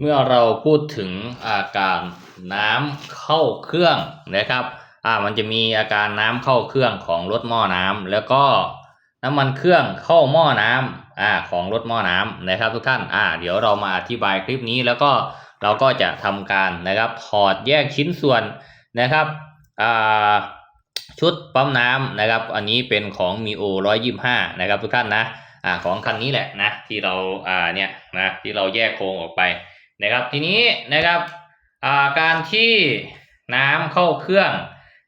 เมื่อเราพูดถึงอาการน้ำเข้าเครื่องนะครับ อ่า มันจะมีอาการน้ำเข้าเครื่องของรถหม้อน้ำแล้วก็น้ำมันเครื่องเข้าหม้อน้ำอ่า ของรถหม้อน้ำนะครับ ทุกท่าน อ่า เดี๋ยวเรามาอธิบายคลิปนี้แล้วก็เราก็จะทำการนะครับ ถอดแยกชิ้นส่วนนะครับ อ่า ชุดปั๊มน้ำนะครับ อันนี้เป็นของ mio 125นะครับ ทุกท่านนะ อ่า ของคันนี้แหละนะที่เรา อ่า เนี่ยนะที่เราแยกโครงออกไป นะครับทีนี้นะครับาการที่น้ำเข้าเครื่อง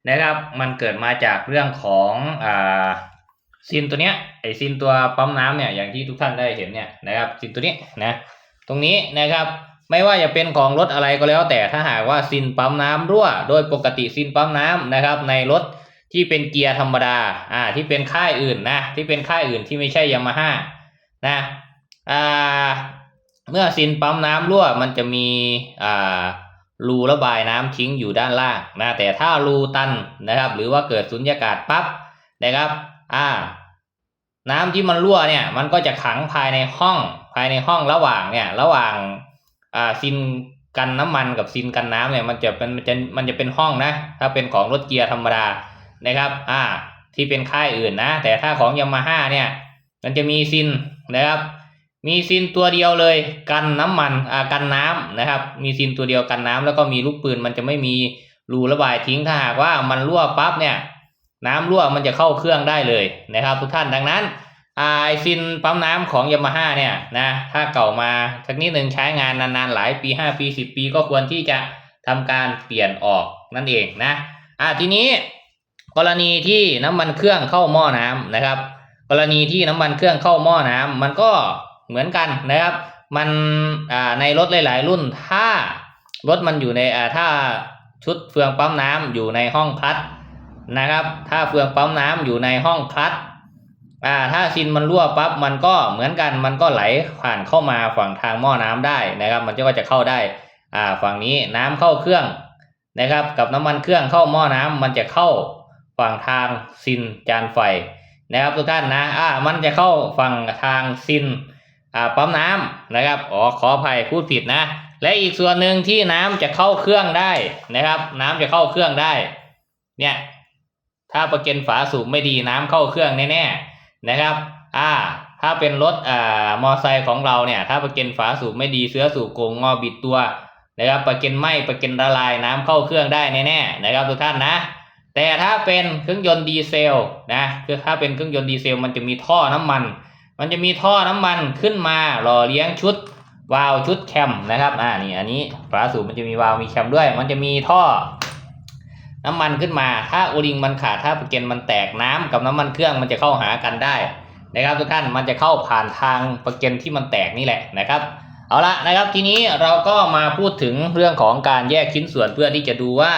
นะครับ มันเกิดมาจากเรื่องของอซินตัวเนี้ยไอซินตัวปั๊มน้ำเนี่ยอย่างที่ทุกท่านได้เห็นเนี่ยนะครับซินตัวนี้นะตรงนี้นะครับไม่ว่าจะเป็นของรถอะไรก็แล้วแต่ถ้าหากว่าซินปั๊มน้ำรั่ว โดยปกติซินปั๊มน้ำนะครับ ในรถที่เป็นเกียร์ธรรมดาอ่าที่เป็นค่ายอื่นนะที่เป็นค่ายอื่นที่ไม่ใช่ยามาฮ่านะอ่า เมื่อซินปั๊มน้ำรั่วมันจะมีอ่ารูระบายน้ำทิ้งอยู่ด้านล่างนะแต่ถ้ารูตันนะครับ หรือว่าเกิดสุญญากาศปั๊บนะครับอ่าน้ำที่มันรั่วเนี่ยมันก็จะขังภายในห้องภายในห้องระหว่างเนี่ยระหว่างอ่าซินกันน้ำมันกับซินกันน้ำเนี่ยมันจะเป็นมันจะมันจะเป็นห้องนะ ถ้าเป็นของรถเกียร์ธรรมดานะครับอ่าที่เป็นค่ายอื่นนะ แต่ถ้าของยามาฮ่าเนี่ยมันจะมีซินนะครับ มีซินตัวเดียวเลย กันน้ำมันอ่ากันน้ำนะครับ มีซินตัวเดียวกันน้ำแล้วก็มีลูกปืนมันจะไม่มีรูระบายทิ้งถ้าหากว่ามันรั่วปั๊บเนี่ย น้ำรั่วมันจะเข้าเครื่องได้เลยนะครับ ทุกท่านดังนั้นไอซินปั๊มน้ำของยามาฮ่าเนี่ยนะถ้าเก่ามาสักนิดหนึ่งใช้งานนานๆหลายปี5ปี10 ปีก็ควรที่จะทำการเปลี่ยนออกนั่นเองนะอ่าทีนี้กรณีที่น้ำมันเครื่องเข้าหม้อน้ำนะครับ กรณีที่น้ำมันเครื่องเข้าหม้อน้ำมันก็ เหมือนกันนะครับ มันในรถหลาย ๆ รุ่นถ้ารถมันอยู่ในถ้าชุดเฟืองปั๊มน้ำอยู่ในห้องคลัตช์นะครับ ถ้าเฟืองปั๊มน้ำอยู่ในห้องคลัตช์อ่าถ้าซินมันรั่วปั๊บมันก็เหมือนกันมันก็ไหลผ่านเข้ามาฝั่งทางหม้อน้ำได้นะครับ มันก็จะเข้าได้อ่าฝั่งนี้น้ำเข้าเครื่องนะครับ กับน้ำมันเครื่องเข้าหม้อน้ำมันจะเข้าฝั่งทางซินจานไฟนะครับทุกท่านนะอ่ามันจะเข้าฝั่งทางซิน ปั๊มน้ำนะครับอ๋อขออภัยพูดผิดนะ และอีกส่วนหนึ่งที่น้ำจะเข้าเครื่องได้นะครับ น้ำจะเข้าเครื่องได้ เนี่ยถ้าประเก็นฝาสูบไม่ดีน้ำเข้าเครื่องแน่ๆนะครับ อ่า ถ้าเป็นรถอ่ามอไซค์ของเราเนี่ย ถ้าประเก็นฝาสูบไม่ดีเสื้อสูบโกงงอบิดตัวนะครับประเก็นไหมประเก็นละลายน้ำเข้าเครื่องได้แน่ๆนะครับทุกท่านนะ แต่ถ้าเป็นเครื่องยนต์ดีเซลนะคือถ้าเป็นเครื่องยนต์ดีเซลมันจะมีท่อน้ำมัน มันจะมีท่อน้ำมันขึ้นมาหล่อเลี้ยงชุดวาล์วชุดแคมนะครับอ่านี่อันนี้ฝาสูบมันจะมีวาล์วมีแคมด้วย มันจะมีท่อ น้ำมันขึ้นมา ถ้าโอลิงมันขาดถ้าปะเก็นมันแตกน้ำกับน้ำมันเครื่องมันจะเข้าหากันได้นะครับทุกท่านมันจะเข้าผ่านทางประเก็นที่มันแตกนี่แหละนะครับ เอาละนะครับทีนี้เราก็มาพูดถึงเรื่องของการแยกชิ้นส่วนเพื่อที่จะดูว่า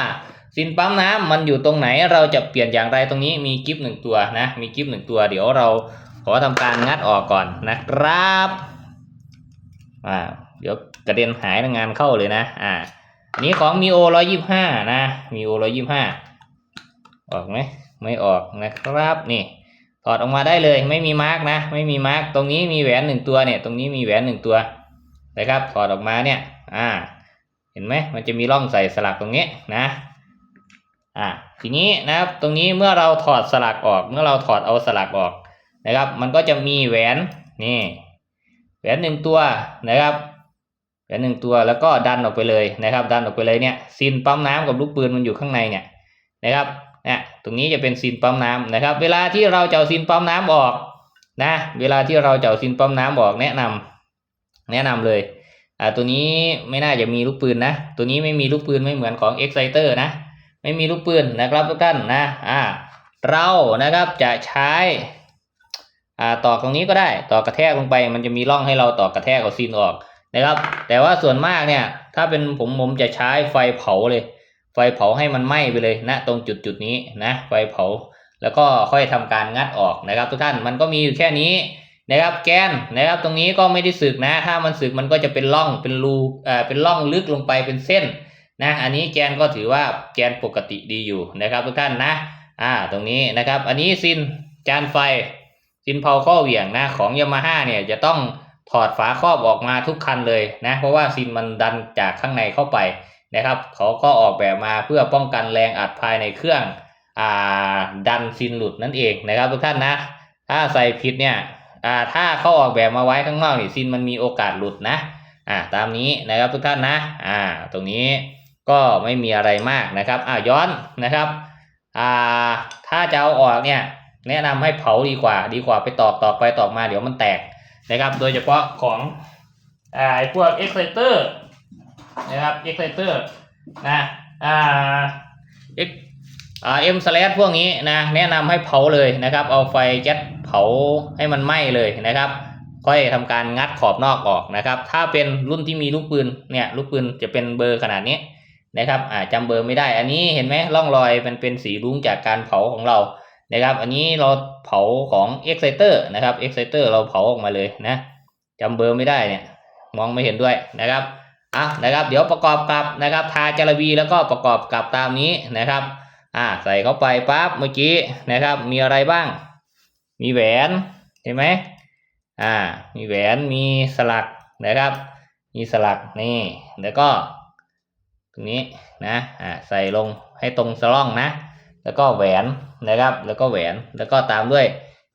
สินปั๊มน้ำมันอยู่ตรงไหนเราจะเปลี่ยนอย่างไรตรงนี้มีกิฟต์หนึ่งตัวนะมีกิฟต์หนึ่งตัวเดี๋ยวเรา ขอทำการงัดออกก่อนนะครับอ่าเดี๋ยวกระเด็นหายงานเข้าเลยนะ อ่าอันนี้ของมีโอร้อยยี่ห้านะมีโอร้อยยี่ห้าออกไหมไม่ออกนะครับนี่ถอดออกมาได้เลยไม่มีมาร์กนะ ไม่มีมาร์กตรงนี้มีแหวนหนึ่งตัวเนี่ย ตรงนี้มีแหวนหนึ่งตัวนะครับถอดออกมาเนี่ย อ่า เห็นไหมมันจะมีร่องใส่สลักตรงนี้นะอ่าทีนี้นะครับตรงนี้เมื่อเราถอดสลักออก เมื่อเราถอดเอาสลักออก นะครับ มันก็จะมีแหวนนี่แหวนหนึ่งตัวนะครับแหวนหนึ่งตัวแล้วก็ดันออกไปเลยนะครับ ดันออกไปเลยเนี่ยซีนปั๊มน้ำกับลูกปืนมันอยู่ข้างในเนี่ยนะครับเนี่ยตรงนี้จะเป็นซีนปั๊มน้ำนะครับ เวลาที่เราจะเอาซีนปั๊มน้ำออกนะเวลาที่เราจะเอาซีนปั๊มน้ำออกแนะนำแนะนำเลยอ่าตัวนี้ไม่น่าจะมีลูกปืนนะ ตัวนี้ไม่มีลูกปืนไม่เหมือนของ Exciter นะไม่มีลูกปืนนะครับทุกท่านนะอ่าเรานะครับจะใช้ อ่าตอกตรงนี้ก็ได้ตอกกระแทกลงไป มันจะมีร่องให้เราตอกกระแทกเอาซีนออกนะครับ แต่ว่าส่วนมากเนี่ย ถ้าเป็นผมผมจะใช้ไฟเผาเลย ไฟเผาให้มันไหม้ไปเลยนะตรงจุดจุดนี้นะไฟเผา แล้วก็ค่อยทำการงัดออกนะครับ ทุกท่านมันก็มีอยู่แค่นี้นะครับแกนนะครับตรงนี้ก็ไม่ได้สึกนะ ถ้ามันสึกมันก็จะเป็นร่องเป็นรูอ่าเป็นร่องลึกลงไปเป็นเส้นนะอันนี้แกนก็ถือว่าแกนปกติดีอยู่นะครับทุกท่านนะอ่าตรงนี้นะครับ อันนี้ซินจานไฟ ซินเพาข้อเหวี่ยงนะของยามาฮ่าเนี่ยจะต้องถอดฝาครอบออกมาทุกคันเลยนะเพราะว่าซินมันดันจากข้างในเข้าไปนะครับเขาก็ออกแบบมาเพื่อป้องกันแรงอัดภายในเครื่องอ่าดันซินหลุดนั่นเองนะครับทุกท่านนะถ้าใส่ผิดเนี่ยอ่าถ้าเขาออกแบบมาไว้ข้างนอกนี่ซินมันมีโอกาสหลุดนะอ่าตามนี้นะครับทุกท่านนะอ่าตรงนี้ก็ไม่มีอะไรมากนะครับอ่าย้อนนะครับอ่าถ้าจะเอาออกเนี่ย แนะนำให้เผาดีกว่า ดีกว่าไปตอกตอกไปตอกมาเดี๋ยวมันแตกนะครับ โดยเฉพาะของอ่าไอ้พวก exciter นะครับ exciter นะอ่า X อ่า M slash พวกนี้นะแนะนำให้เผาเลยนะครับ เอาไฟแก๊สเผาให้มันไหม้เลยนะครับค่อยทำการงัดขอบนอกออกนะครับ ถ้าเป็นรุ่นที่มีลูกปืนเนี่ยลูกปืนจะเป็นเบอร์ขนาดนี้นะครับอ่าจำเบอร์ไม่ได้ อันนี้เห็นไหมร่องรอยมันเป็นสีรุ้งจากการเผาของเรา นะครับ อันนี้เราเผาของ exciter นะครับ exciter เราเผาออกมาเลยนะจำเบอร์ไม่ได้เนี่ย มองไม่เห็นด้วยนะครับอะนะครับ เดี๋ยวประกอบกับนะครับ ทาจารบีแล้วก็ประกอบกับตามนี้นะครับอ่าใส่เข้าไปปั๊บเมื่อกี้นะครับ มีอะไรบ้าง มีแหวนเห็นไหมอ่า มีแหวนมีสลักนะครับ มีสลักนี่แล้วก็ตรงนี้นะอ่าใส่ลงให้ตรงสล่องนะ แล้วก็แหวนนะครับ แล้วก็แหวน แล้วก็ตามด้วย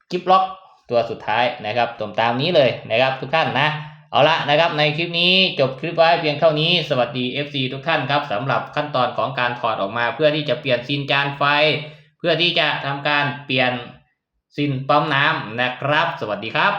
กิฟล็อกตัวสุดท้ายนะครับตรงตามนี้เลยนะครับทุกท่านนะ เอาละนะครับในคลิปนี้จบคลิปไว้เพียงเท่านี้ สวัสดี FC ทุกท่านครับสำหรับขั้นตอนของการถอดออกมา เพื่อที่จะเปลี่ยนซินจานไฟ เพื่อที่จะทำการเปลี่ยนซินปั๊มน้ำนะครับ สวัสดีครับ